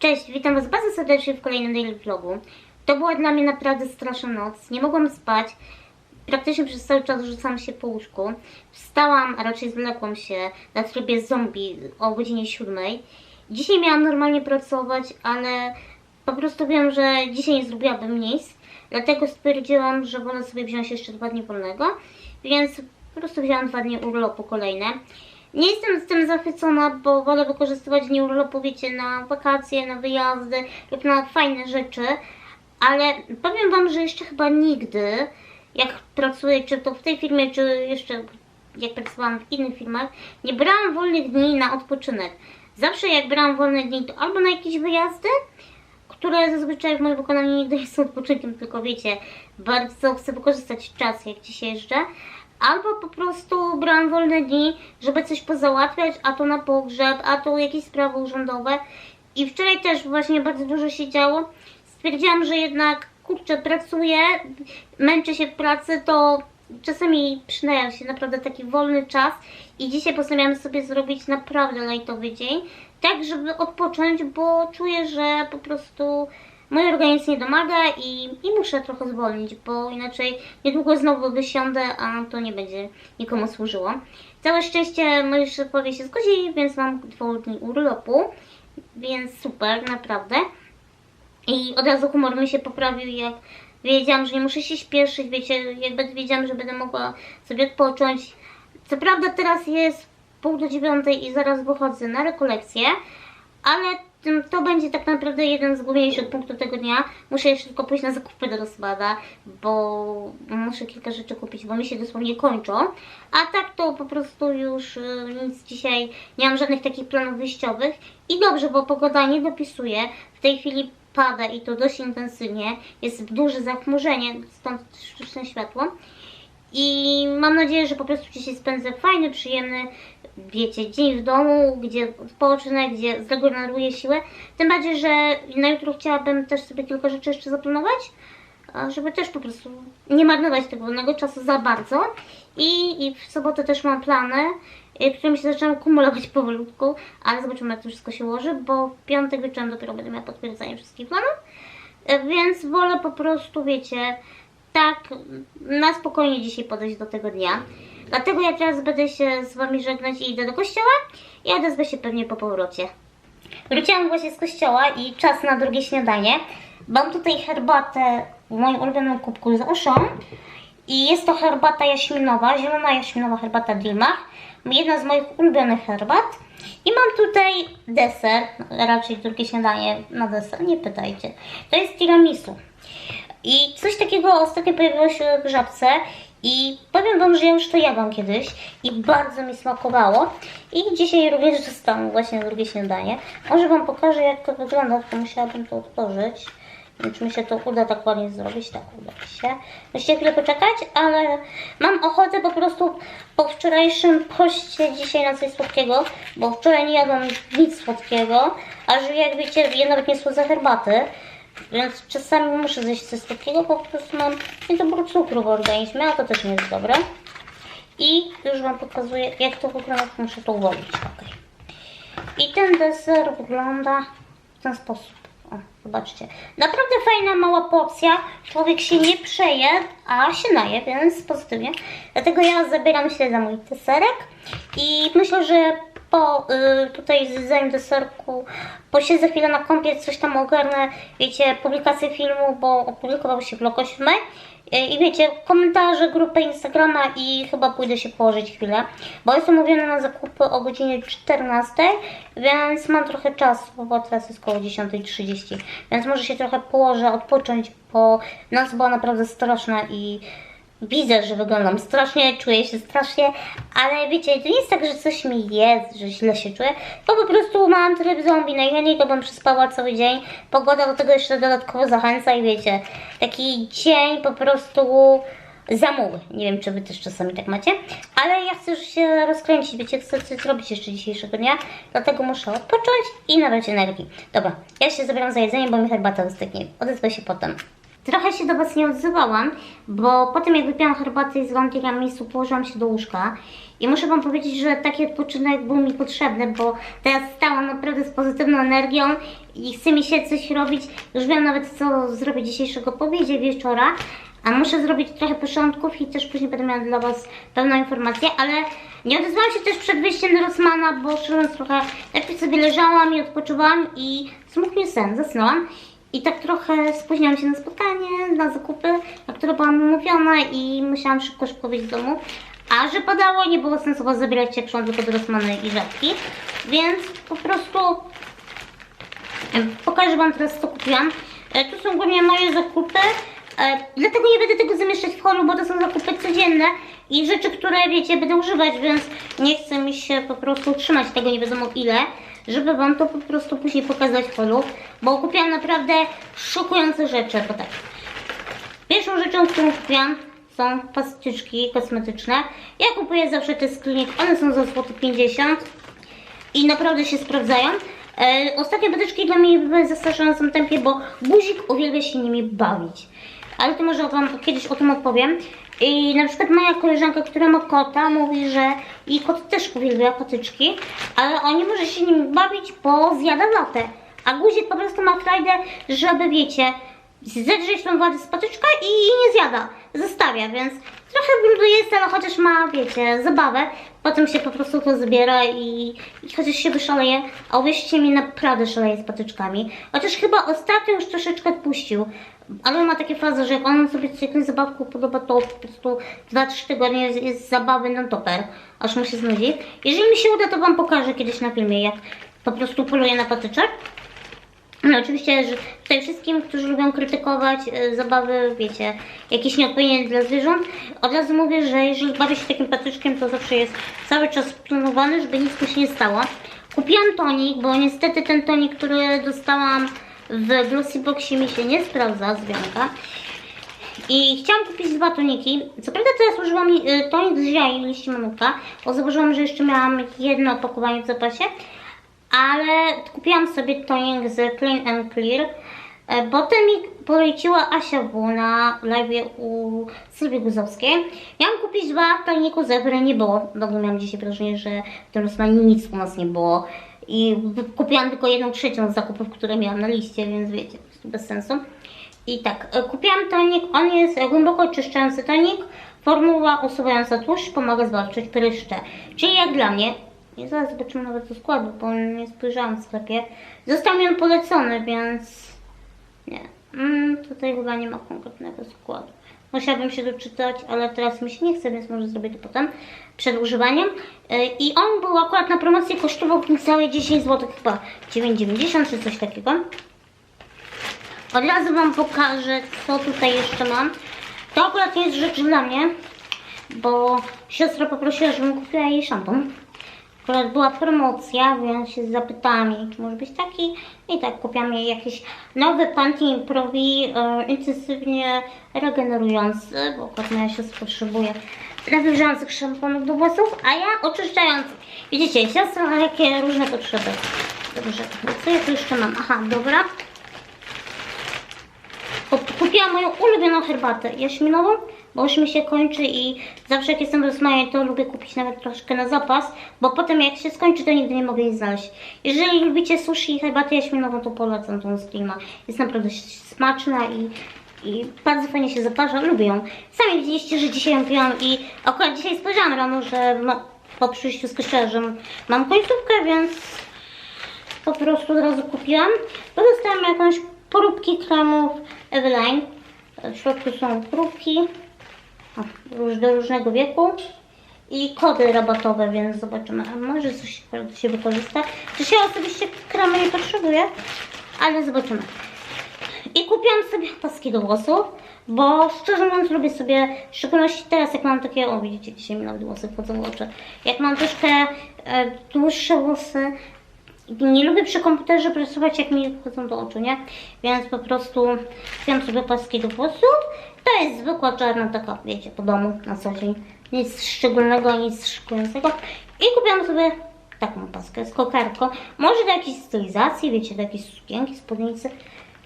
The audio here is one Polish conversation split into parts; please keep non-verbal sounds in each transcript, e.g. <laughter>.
Cześć, witam Was bardzo serdecznie w kolejnym daily vlogu. To była dla mnie naprawdę straszna noc. Nie mogłam spać. Praktycznie przez cały czas rzucałam się po łóżku. Wstałam, a raczej zwlekłam się na trybie zombie o godzinie 7. Dzisiaj miałam normalnie pracować, ale po prostu wiem, że dzisiaj nie zrobiłabym nic. Dlatego stwierdziłam, że wolę sobie wziąć jeszcze dwa dni wolnego. Więc po prostu wzięłam dwa dni urlopu kolejne. Nie jestem z tym zachwycona, bo wolę wykorzystywać dni urlopu, wiecie, na wakacje, na wyjazdy lub na fajne rzeczy, ale powiem Wam, że jeszcze chyba nigdy, jak pracuję, czy to w tej firmie, czy jeszcze jak pracowałam w innych firmach, nie brałam wolnych dni na odpoczynek. Zawsze jak brałam wolne dni, to albo na jakieś wyjazdy, które zazwyczaj w moim wykonaniu nigdy nie są odpoczynkiem, tylko wiecie, bardzo chcę wykorzystać czas, jak dzisiaj jeżdżę. Albo po prostu brałam wolne dni, żeby coś pozałatwiać, a to na pogrzeb, a to jakieś sprawy urzędowe. I wczoraj też właśnie bardzo dużo się działo. Stwierdziłam, że jednak, kurczę, pracuję, męczę się w pracy, to czasami przydaje się naprawdę taki wolny czas. I dzisiaj postanowiłam sobie zrobić naprawdę lajtowy dzień, tak żeby odpocząć, bo czuję, że po prostu mój organizm nie domaga i, i muszę trochę zwolnić, bo inaczej niedługo znowu wysiądę, a to nie będzie nikomu służyło. Całe szczęście moi szefowie się zgodzili, więc mam dni urlopu, więc super, naprawdę. I od razu humor mi się poprawił, jak wiedziałam, że nie muszę się śpieszyć, wiecie, jakby wiedziałam, że będę mogła sobie odpocząć. Co prawda teraz jest pół do dziewiątej i zaraz wychodzę na rekolekcję, ale to będzie tak naprawdę jeden z główniejszych punktów tego dnia. Muszę jeszcze tylko pójść na zakupy do rozpada, bo muszę kilka rzeczy kupić, bo mi się dosłownie kończą. A tak to po prostu już y, nic dzisiaj, nie mam żadnych takich planów wyjściowych. I dobrze, bo pogoda nie dopisuje. W tej chwili pada i to dość intensywnie. Jest duże zachmurzenie, stąd sztuczne światło. I mam nadzieję, że po prostu dzisiaj spędzę fajny, przyjemny, wiecie, dzień w domu, gdzie odpocznę, gdzie zregeneruję siłę. Tym bardziej, że na jutro chciałabym też sobie kilka rzeczy jeszcze zaplanować, żeby też po prostu nie marnować tego wolnego czasu za bardzo. I, i w sobotę też mam plany, y, które mi się zaczynają kumulować <laughs> powolutku, ale zobaczymy jak to wszystko się ułoży, bo w piątek wieczorem dopiero będę miała potwierdzenie wszystkich planów. E, Więc wolę po prostu, wiecie, tak na spokojnie dzisiaj podejść do tego dnia. Dlatego ja teraz będę się z Wami żegnać i idę do kościoła i odezwę się pewnie po powrocie. Wróciłam właśnie z kościoła i czas na drugie śniadanie. Mam tutaj herbatę w moim ulubionym kubku z uszą. I jest to herbata jaśminowa, zielona jaśminowa herbata Dilmach. Jedna z moich ulubionych herbat. I mam tutaj deser, raczej drugie śniadanie na deser, nie pytajcie. To jest tiramisu. I coś takiego ostatnio pojawiło się w żabce i powiem Wam, że ja już to jadłam kiedyś i bardzo mi smakowało. I dzisiaj również <laughs> dostałam właśnie drugie śniadanie. Może Wam pokażę jak to wygląda, tylko musiałabym to otworzyć. Czy mi się to uda tak ładnie zrobić. Tak, uda mi się. Musicie chwilę poczekać, ale mam ochotę po prostu po wczorajszym poście dzisiaj na coś słodkiego, bo wczoraj nie jadłam nic słodkiego, a że jak wiecie, ja nawet nie słodzę herbaty, więc czasami muszę zjeść coś bo po prostu mam niedobór cukru w organizmie, a to też nie jest dobre. I już Wam pokazuję, jak to wygląda, muszę to uwolnić. Okay. I ten deser wygląda w ten sposób. O, zobaczcie. Naprawdę fajna, mała porcja. Człowiek się nie przeje, a się naje, więc pozytywnie. Dlatego ja zabieram się za mój deserek i myślę, że po y, tutaj zjedzeniu deserku posiedzę chwilę na kąpie, coś tam ogarnę, wiecie, publikację filmu, bo opublikował się vlog o 7. Y, I wiecie, komentarze, grupę Instagrama i chyba pójdę się położyć chwilę, bo jestem umówiona na zakupy o godzinie 14, więc mam trochę czasu, bo teraz jest około 10.30, więc może się trochę położę, odpocząć, bo noc była naprawdę straszna i Widzę, że wyglądam strasznie, czuję się strasznie, ale wiecie, to nie jest tak, że coś mi jest, że źle się czuję, to po prostu mam tryb zombie, najchętniej to bym przespała cały dzień, pogoda do tego jeszcze dodatkowo zachęca i wiecie, taki dzień po prostu zamuły. Nie wiem, czy wy też czasami tak macie, ale ja chcę już się rozkręcić, wiecie, chcę coś zrobić jeszcze dzisiejszego dnia, dlatego muszę odpocząć i nabrać energii. Dobra, ja się zabieram za jedzenie, bo mi herbata wystygnie. Odezwę się potem. Trochę się do Was nie odzywałam, bo po tym jak wypiłam herbatę i złam tiramisu, położyłam się do łóżka i muszę Wam powiedzieć, że taki odpoczynek był mi potrzebny, bo teraz stałam naprawdę z pozytywną energią i chce mi się coś robić. Już wiem nawet co zrobić dzisiejszego po obiedzie wieczora, a muszę zrobić trochę porządków i też później będę miała dla Was pewną informację, ale nie odezwałam się też przed wyjściem do Rosmana, bo szczerze trochę lepiej sobie leżałam i odpoczywałam i mnie sen, zasnęłam. I tak trochę spóźniłam się na spotkanie, na zakupy, na które byłam umówiona i musiałam szybko, szybko wyjść z domu. A że padało, nie było sensu was zabierać szłam tylko do Rosmana i Rzadki, więc po prostu pokażę wam teraz co kupiłam. E, Tu są głównie moje zakupy, e, dlatego nie będę tego zamieszczać w holu, bo to są zakupy codzienne i rzeczy, które wiecie, będę używać, więc nie chcę mi się po prostu trzymać tego nie wiadomo ile, żeby wam to po prostu później pokazać w holu, bo kupiłam naprawdę szokujące rzeczy, bo tak. Pierwszą rzeczą, którą kupiłam są pastyczki kosmetyczne. Ja kupuję zawsze te z klinik, one są za złoty 50 i naprawdę się sprawdzają. E, ostatnie patyczki dla mnie były w zastraszającym tempie, bo guzik uwielbia się nimi bawić. Ale to może Wam kiedyś o tym opowiem. I na przykład moja koleżanka, która ma kota, mówi, że jej kot też uwielbia patyczki, ale on nie może się nimi bawić, bo zjada latę. A guzik po prostu ma frajdę, żeby wiecie, zedrzeć tą wodę z patyczka i nie zjada. Zostawia, więc trochę brudu jest, ale chociaż ma, wiecie, zabawę. Potem się po prostu to zbiera i, i chociaż się wyszaleje, a uwierzcie mi, naprawdę szaleje z patyczkami. Chociaż chyba ostatnio już troszeczkę odpuścił. Ale ma takie fazy, że jak on sobie jakąś zabawką podoba, to po prostu 2-3 tygodnie jest, jest zabawy non toper, aż mu się znudzi. Jeżeli mi się uda, to Wam pokażę kiedyś na filmie, jak po prostu poluje na patyczek. No oczywiście, że tutaj wszystkim, którzy lubią krytykować e, zabawy, wiecie, jakieś nieodpowiednie dla zwierząt, od razu mówię, że jeżeli bawię się takim patyczkiem, to zawsze jest cały czas pilnowany, żeby nic mu się nie stało. Kupiłam tonik, bo niestety ten tonik, który dostałam w Glossy Boxie mi się nie sprawdza z wianka. I chciałam kupić dwa toniki. Co prawda teraz użyłam y, tonik z ziai liści manuka, bo zauważyłam, że jeszcze miałam jedno opakowanie w zapasie. Ale kupiłam sobie tonik z Clean and Clear. e, Bo ten mi poleciła Asia W na live u Sylwii Guzowskiej. Miałam kupić dwa toniku, za które nie było. Dawno miałam dzisiaj wrażenie, że w tym Rosmanie nic u nas nie było. I kupiłam tylko jedną trzecią z zakupów, które miałam na liście, więc wiecie, bez sensu. I tak, e, kupiłam tonik, on jest głęboko oczyszczający tonik, formuła usuwająca tłuszcz, pomaga zwalczyć pryszcze. Czyli jak dla mnie, i zaraz zobaczymy nawet do składu, bo nie spojrzałam w sklepie, został mi on polecony, więc nie, mm, tutaj chyba nie ma konkretnego składu. Musiałabym się doczytać, ale teraz mi się nie chce, więc może zrobię to potem, przed używaniem. E, I on był akurat na promocji, kosztował niecałe 10 zł, chyba 9,90 czy coś takiego. Od razu Wam pokażę, co tutaj jeszcze mam. To akurat nie jest rzecz dla mnie, bo siostra poprosiła, żebym kupiła jej szampon. Akurat była promocja, więc się zapytałam jej, czy może być taki. I tak kupiłam jej jakiś nowy Pantene Provi, e, intensywnie regenerujący, bo akurat moja siostra potrzebuje nawilżających szamponów do włosów, a ja oczyszczających. Widzicie, siostra ma jakie różne potrzeby. Dobrze, co ja tu jeszcze mam? Aha, dobra. Kup- Kupiłam moją ulubioną herbatę jaśminową, bo już mi się kończy i zawsze jak jestem w to lubię kupić nawet troszkę na zapas, bo potem jak się skończy, to nigdy nie mogę jej znaleźć. Jeżeli lubicie sushi i herbatę jaśminową, to polecam tą Klima. Jest naprawdę smaczna i, i bardzo fajnie się zaparza, lubię ją. Sami widzieliście, że dzisiaj ją piłam i akurat dzisiaj spojrzałam rano, że ma, po przyjściu z kościoła, że mam końcówkę, więc po prostu od razu kupiłam. To dostałam jakąś próbki kremów Eveline. W środku są próbki do różnego wieku i kody rabatowe, więc zobaczymy. A może coś się wykorzysta. Czy ja osobiście kremy nie potrzebuję, ale zobaczymy. I kupiłam sobie paski do włosów, bo szczerze mówiąc lubię sobie, w szczególności teraz jak mam takie, o widzicie, dzisiaj mi nawet włosy wchodzą w oczy. Jak mam troszkę e, dłuższe włosy, nie lubię przy komputerze pracować, jak mi wchodzą do oczu, nie? Więc po prostu kupiłam sobie paski do włosów. To jest zwykła czarna taka, wiecie, po domu na co dzień. Nic szczególnego, nic szykującego. I kupiłam sobie taką paskę z kokarką. Może do jakiejś stylizacji, wiecie, do jakiejś sukienki, spódnicy.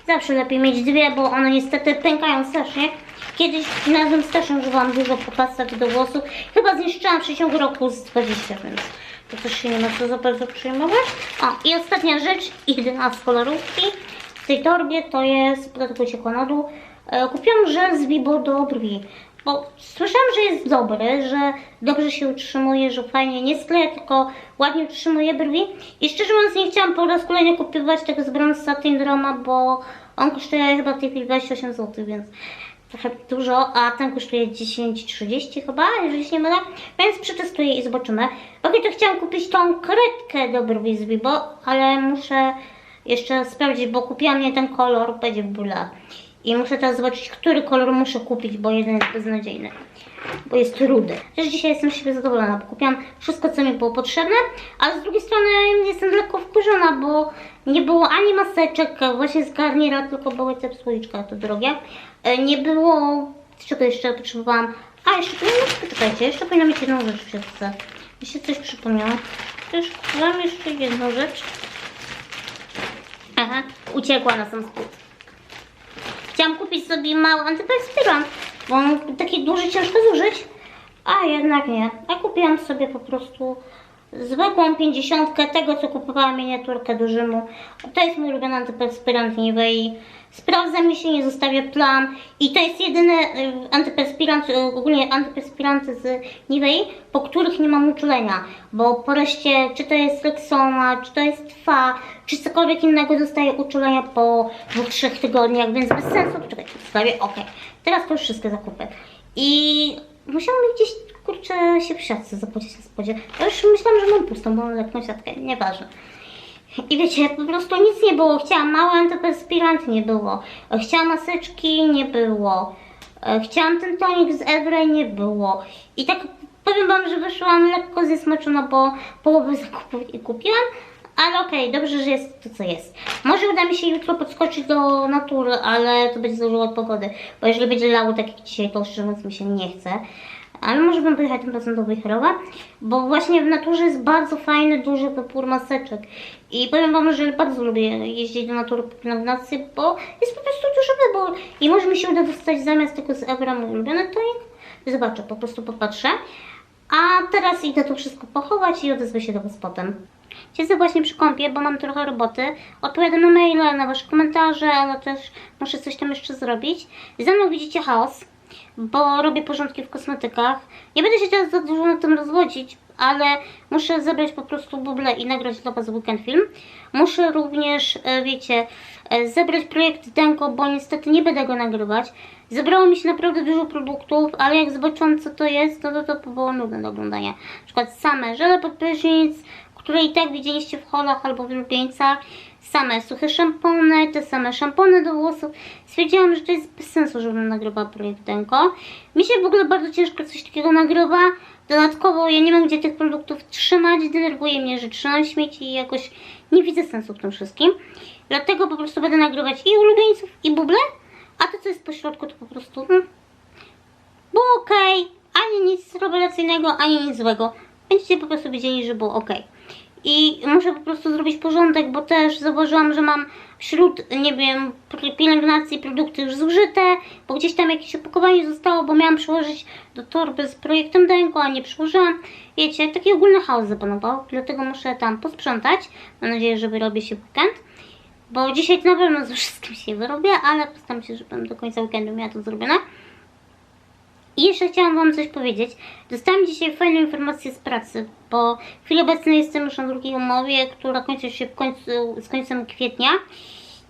Zawsze lepiej mieć dwie, bo one niestety pękają strasznie. Kiedyś razem z też używałam dużo pastek do włosów. Chyba zniszczyłam w przeciągu roku z 20, więc to też się nie ma co za bardzo przejmować. O, i ostatnia rzecz, jedyna z kolorówki w tej torbie to jest, dlatego się na kupiłam żel z Vibo do brwi. Bo słyszałam, że jest dobry, że dobrze się utrzymuje, że fajnie nie skleja, tylko ładnie utrzymuje brwi. I szczerze mówiąc nie chciałam po raz kolejny kupować tego z Bronze Satin Drama, bo on kosztuje chyba w tej chwili 28 zł, więc trochę dużo, a ten kosztuje 10,30 chyba, jeżeli się nie mylę, więc przetestuję i zobaczymy. Okej, to chciałam kupić tą kredkę do brwi z Vibo, ale muszę jeszcze sprawdzić, bo kupiłam nie ten kolor, będzie bóle. I muszę teraz zobaczyć, który kolor muszę kupić, bo jeden jest beznadziejny. Bo jest rudy. Też dzisiaj jestem siebie zadowolona, bo kupiłam wszystko, co mi było potrzebne, ale z drugiej strony jestem lekko wkurzona, bo nie było ani maseczek właśnie z Garniera, tylko były te słoiczka, to drogie. E, Nie było... Czego jeszcze potrzebowałam? A, jeszcze powinno... Poczekajcie, jeszcze powinna mieć jedną rzecz w siatce. Mi się coś przypomniało. Też kupiłam jeszcze jedną rzecz. Aha, uciekła na sam spód. Kupić sobie mały antyperspirant, bo on taki duży, ciężko zużyć, a jednak nie. A kupiłam sobie po prostu zwykłą pięćdziesiątkę tego, co kupowałam miniaturkę do Rzymu. To jest mój ulubiony antyperspirant Nivei. Sprawdza mi się, nie zostawia plam i to jest jedyny y, antyperspirant, y, ogólnie antyperspiranty z Nivei, po których nie mam uczulenia, bo po reszcie, czy to jest Rexona, czy to jest Fa, czy cokolwiek innego dostaję uczulenia po dwóch, trzech tygodniach, więc bez sensu, czekajcie, zostawię, ok. Teraz to już wszystkie zakupy. I musiałam gdzieś, kurczę, się w siatce zapłacić na spodzie. Ja już myślałam, że mam pustą, bo lekką siatkę, nieważne. I wiecie, po prostu nic nie było. Chciałam mały antyperspirant, nie było. Chciałam maseczki, nie było. E, Chciałam ten tonik z Evray, nie było. I tak powiem wam, że wyszłam lekko zniesmaczona, bo połowę zakupów nie kupiłam. Ale okej, dobrze, że jest to, co jest. Może uda mi się jutro podskoczyć do natury, ale to będzie zależało od pogody. Bo jeżeli będzie lało tak jak dzisiaj, to szczerze mi się nie chce. Ale może bym pojechać tym razem do Wejherowa, bo właśnie w naturze jest bardzo fajny, duży wybór maseczek. I powiem Wam, że bardzo lubię jeździć do natury po pielęgnację, bo jest po prostu duży wybór. I może mi się uda dostać zamiast tego z Evra mój ulubiony tonik. Zobaczę, po prostu popatrzę. A teraz idę to wszystko pochować i odezwę się do Was potem. Siedzę właśnie przy kąpie, bo mam trochę roboty. Odpowiadam na maile, na Wasze komentarze, ale też muszę coś tam jeszcze zrobić. Ze mną widzicie chaos bo robię porządki w kosmetykach. Nie będę się teraz za dużo na tym rozwodzić, ale muszę zebrać po prostu buble i nagrać dla Was weekend film. Muszę również, e, wiecie, e, zebrać projekt Denko, bo niestety nie będę go nagrywać. Zebrało mi się naprawdę dużo produktów, ale jak zobaczyłam co to jest, to to, to było nudne do oglądania. Na przykład same żele pod prysznic, które i tak widzieliście w holach albo w lubieńcach same suche szampony, te same szampony do włosów. Stwierdziłam, że to jest bez sensu, żebym nagrywała projekt Denko. Mi się w ogóle bardzo ciężko coś takiego nagrywa. Dodatkowo ja nie mam gdzie tych produktów trzymać, denerwuje mnie, że trzymam śmieci i jakoś nie widzę sensu w tym wszystkim. Dlatego po prostu będę nagrywać i ulubieńców, i buble, a to co jest po środku to po prostu hmm, było ok, ani nic rewelacyjnego, ani nic złego. Będziecie po prostu wiedzieli, że było ok. I muszę po prostu zrobić porządek, bo też zauważyłam, że mam wśród, nie wiem, pielęgnacji produkty już zużyte, bo gdzieś tam jakieś opakowanie zostało, bo miałam przyłożyć do torby z projektem Denko, a nie przyłożyłam. Wiecie, taki ogólny chaos zapanował, dlatego muszę tam posprzątać. Mam nadzieję, że wyrobię się weekend. Bo dzisiaj na pewno ze wszystkim się wyrobię, ale postaram się, żebym do końca weekendu miała to zrobione. I jeszcze chciałam Wam coś powiedzieć. Dostałam dzisiaj fajną informację z pracy, bo w chwili obecnej jestem już na drugiej umowie, która kończy się końcu, z końcem kwietnia.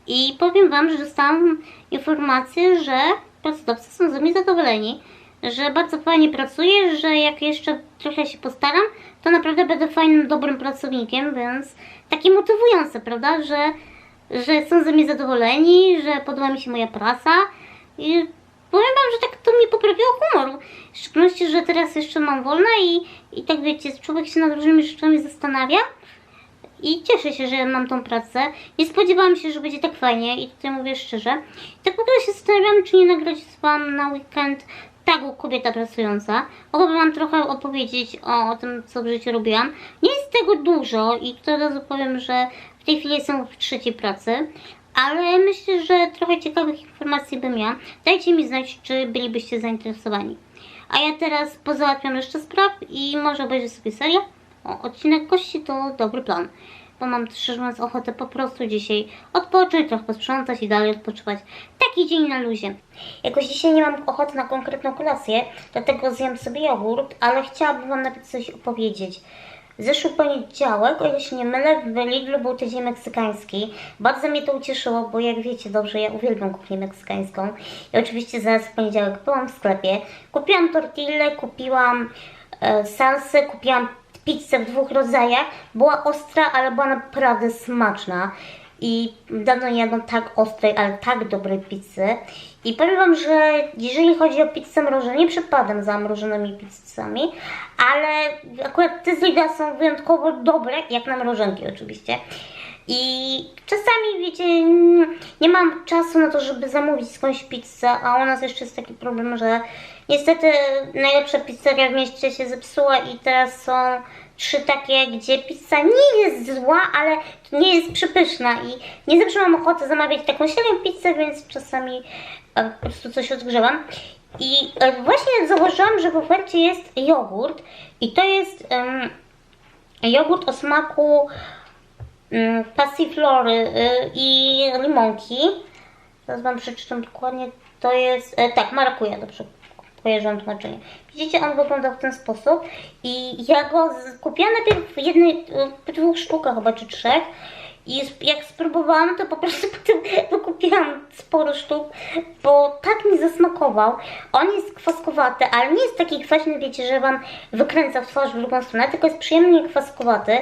I powiem Wam, że dostałam informację, że pracodawcy są ze mnie zadowoleni, że bardzo fajnie pracuję, że jak jeszcze trochę się postaram, to naprawdę będę fajnym, dobrym pracownikiem, więc takie motywujące, prawda, że, że są ze mnie zadowoleni, że podoba mi się moja praca i powiem Wam, że tak to mi poprawiło humor. W szczególności, że teraz jeszcze mam wolne i, i tak wiecie, człowiek się nad różnymi rzeczami zastanawia. I cieszę się, że mam tą pracę. Nie spodziewałam się, że będzie tak fajnie i tutaj mówię szczerze. Tak w ogóle się zastanawiam, czy nie nagrać Wam na weekend tagu kobieta pracująca. Mogłabym Wam trochę opowiedzieć o, o tym, co w życiu robiłam. Nie jest tego dużo i to od razu powiem, że w tej chwili jestem w trzeciej pracy. Ale myślę, że trochę ciekawych informacji bym miała. Dajcie mi znać, czy bylibyście zainteresowani. A ja teraz pozałatwiam jeszcze spraw i może obejrzę sobie serię. O, odcinek kości to dobry plan. Bo mam szczerze mówiąc ochotę po prostu dzisiaj odpocząć, trochę posprzątać i dalej odpoczywać. Taki dzień na luzie. Jakoś dzisiaj nie mam ochoty na konkretną kolację, dlatego zjem sobie jogurt, ale chciałabym Wam nawet coś opowiedzieć. Zeszły poniedziałek, o ile się nie mylę, w Lidlu był tydzień meksykański. Bardzo mnie to ucieszyło, bo jak wiecie dobrze, ja uwielbiam kuchnię meksykańską. I oczywiście zaraz w poniedziałek byłam w sklepie. Kupiłam tortillę, kupiłam e, salsę, kupiłam pizzę w dwóch rodzajach. Była ostra, ale była naprawdę smaczna. I dawno nie jadłam tak ostrej, ale tak dobrej pizzy. I powiem Wam, że jeżeli chodzi o pizzę mrożoną, nie przepadam za mrożonymi pizzami, ale akurat te z są wyjątkowo dobre, jak na mrożonki oczywiście. I czasami, wiecie, nie mam czasu na to, żeby zamówić skądś pizzę, a u nas jeszcze jest taki problem, że niestety najlepsza pizzeria w mieście się zepsuła i teraz są trzy takie, gdzie pizza nie jest zła, ale nie jest przepyszna i nie zawsze mam ochotę zamawiać taką średnią pizzę, więc czasami e, po prostu coś odgrzewam. I e, właśnie zauważyłam, że w ofercie jest jogurt i to jest jogurt o smaku mm, passiflory y, i limonki. Teraz wam przeczytam dokładnie. To jest, e, tak, marakuja, dobrze kojarzyłam tłumaczenie. Widzicie, on wygląda w ten sposób i ja go kupiłam najpierw w jednej, w dwóch sztukach chyba, czy trzech. I jak spróbowałam, to po prostu <laughs> potem wykupiłam sporo sztuk, bo tak mi zasmakował. On jest kwaskowaty, ale nie jest taki kwaśny, wiecie, że wam wykręca w twarz w drugą stronę, tylko jest przyjemnie kwaskowaty.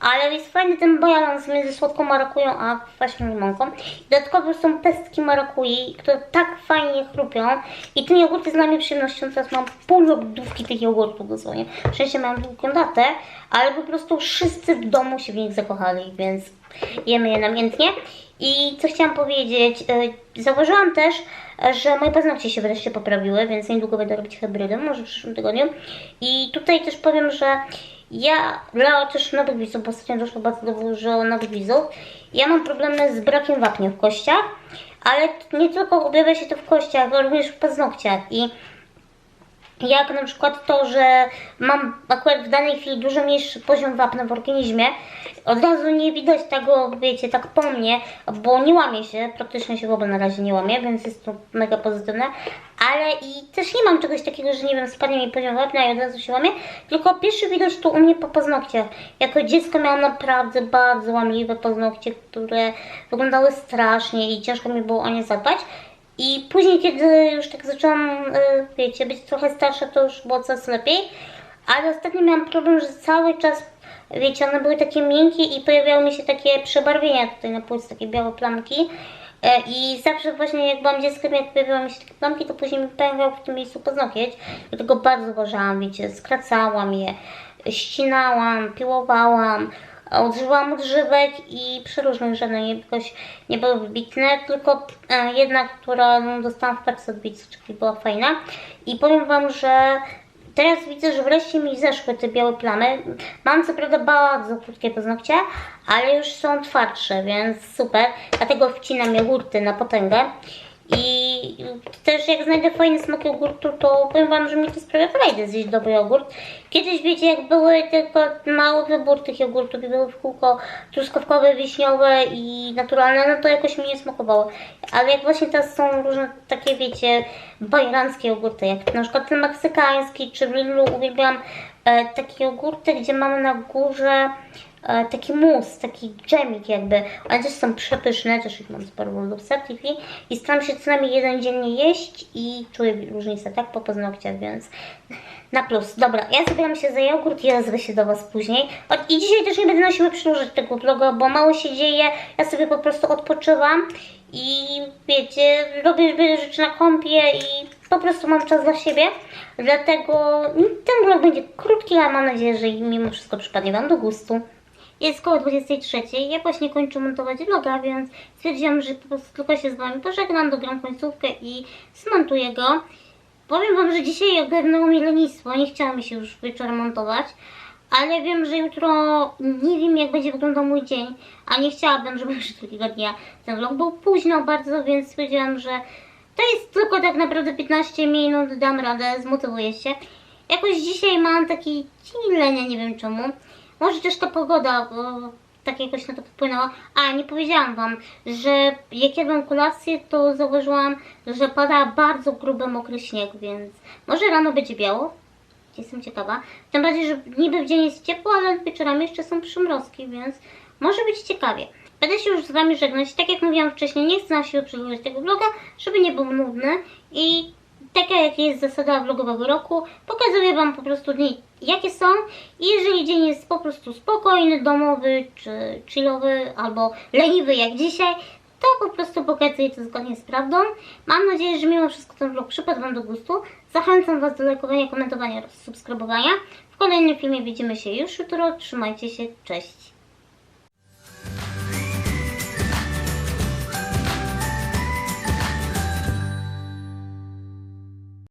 Ale jest fajny ten balans między słodką marakują a kwaśną limonką. Dodatkowo są pestki marakui, które tak fajnie chrupią. I ten jogurt jest dla mnie przyjemnością. Teraz mam pół lodówki tych jogurtów dosłownie. Szczęście mam długą datę, ale po prostu wszyscy w domu się w nich zakochali, więc jemy je namiętnie. I co chciałam powiedzieć, yy, zauważyłam też, e, że moje paznokcie się wreszcie poprawiły, więc niedługo będę robić hybrydę, może w przyszłym tygodniu. I tutaj też powiem, że ja dla też nowych widzów, bo ostatnio doszło bardzo dużo nowych widzów, ja mam problemy z brakiem wapnia w kościach, ale nie tylko objawia się to w kościach, ale również w paznokciach i jak na przykład to, że mam akurat w danej chwili dużo mniejszy poziom wapna w organizmie, od razu nie widać tego, wiecie, tak po mnie, bo nie łamie się, praktycznie się w ogóle na razie nie łamie, więc jest to mega pozytywne, ale i też nie mam czegoś takiego, że nie wiem, spadnie mi poziom wapna i od razu się łamie, tylko pierwszy widać to u mnie po paznokciach. Jako dziecko miałam naprawdę bardzo łamliwe paznokcie, które wyglądały strasznie i ciężko mi było o nie zadbać. I później, kiedy już tak zaczęłam, y, wiecie, być trochę starsza, to już było coraz lepiej. Ale ostatnio miałam problem, że cały czas, wiecie, one były takie miękkie i pojawiały mi się takie przebarwienia tutaj na płuc, takie białe plamki. E, I zawsze właśnie jak byłam dzieckiem, jak pojawiały mi się takie plamki, to później mi pękał w tym miejscu paznokieć. Dlatego bardzo uważałam, wiecie, skracałam je, ścinałam, piłowałam, odżywałam odżywek i przeróżnych żadne jakoś nie były wybitne, tylko e, jedna, która no, dostałam w paczce od czyli była fajna. I powiem Wam, że teraz widzę, że wreszcie mi zeszły te białe plamy. Mam co prawda bardzo krótkie paznokcie, ale już są twardsze, więc super. Dlatego wcinam jogurty na potęgę. I też jak znajdę fajny smak jogurtu, to powiem Wam, że mi to sprawia frajdę zjeść dobry jogurt. Kiedyś wiecie, jak były tylko mały wybór tych jogurtów i były w kółko truskawkowe, wiśniowe i naturalne, no to jakoś mi nie smakowało. Ale jak właśnie teraz są różne takie, wiecie, bajeranckie jogurty, jak na przykład ten meksykański, czy w Lidlu uwielbiam e, takie jogurty, gdzie mamy na górze e, taki mus, taki dżemik jakby. One też są przepyszne, też ich mam sporo w lodówce. I staram się co najmniej jeden dziennie jeść i czuję różnicę, tak, po paznokciach, więc na plus. Dobra, ja zabieram się za jogurt i odezwę się do Was później. O, I dzisiaj też nie będę na siłę przedłużać tego vloga, bo mało się dzieje. Ja sobie po prostu odpoczywam i wiecie, robię rzeczy na kąpie i po prostu mam czas dla siebie. Dlatego ten vlog będzie krótki, ale mam nadzieję, że mimo wszystko przypadnie Wam do gustu. Jest koło 23. Ja właśnie kończę montować vloga, więc stwierdziłam, że po prostu tylko się z Wami pożegnam, dogram końcówkę i zmontuję go. Powiem Wam, że dzisiaj ogarnęło mnie lenistwo, nie chciało mi się już wieczorem montować, ale wiem, że jutro nie wiem jak będzie wyglądał mój dzień, a nie chciałabym, żeby już drugiego dnia ten vlog był późno bardzo, więc stwierdziłam, że to jest tylko tak naprawdę 15 minut, dam radę, zmotywuję się. Jakoś dzisiaj mam taki dzień lenia, nie wiem czemu. Może też ta pogoda, tak jakoś na to wpłynęła. A, nie powiedziałam Wam, że jak jadłam kolację, to zauważyłam, że pada bardzo gruby, mokry śnieg, więc może rano będzie biało. Jestem ciekawa. Tym bardziej, że niby w dzień jest ciepło, ale wieczorami jeszcze są przymrozki, więc może być ciekawie. Będę się już z Wami żegnać. Tak jak mówiłam wcześniej, nie chcę na siłę przedłużać tego vloga, żeby nie był nudny. I taka jak jest zasada vlogowego roku, pokazuję Wam po prostu dni jakie są. I jeżeli dzień jest po prostu spokojny, domowy, czy chillowy, albo leniwy jak dzisiaj, to po prostu pokazuję to zgodnie z prawdą. Mam nadzieję, że mimo wszystko ten vlog przypadł Wam do gustu. Zachęcam Was do lajkowania, komentowania oraz subskrybowania. W kolejnym filmie widzimy się już jutro. Trzymajcie się, cześć!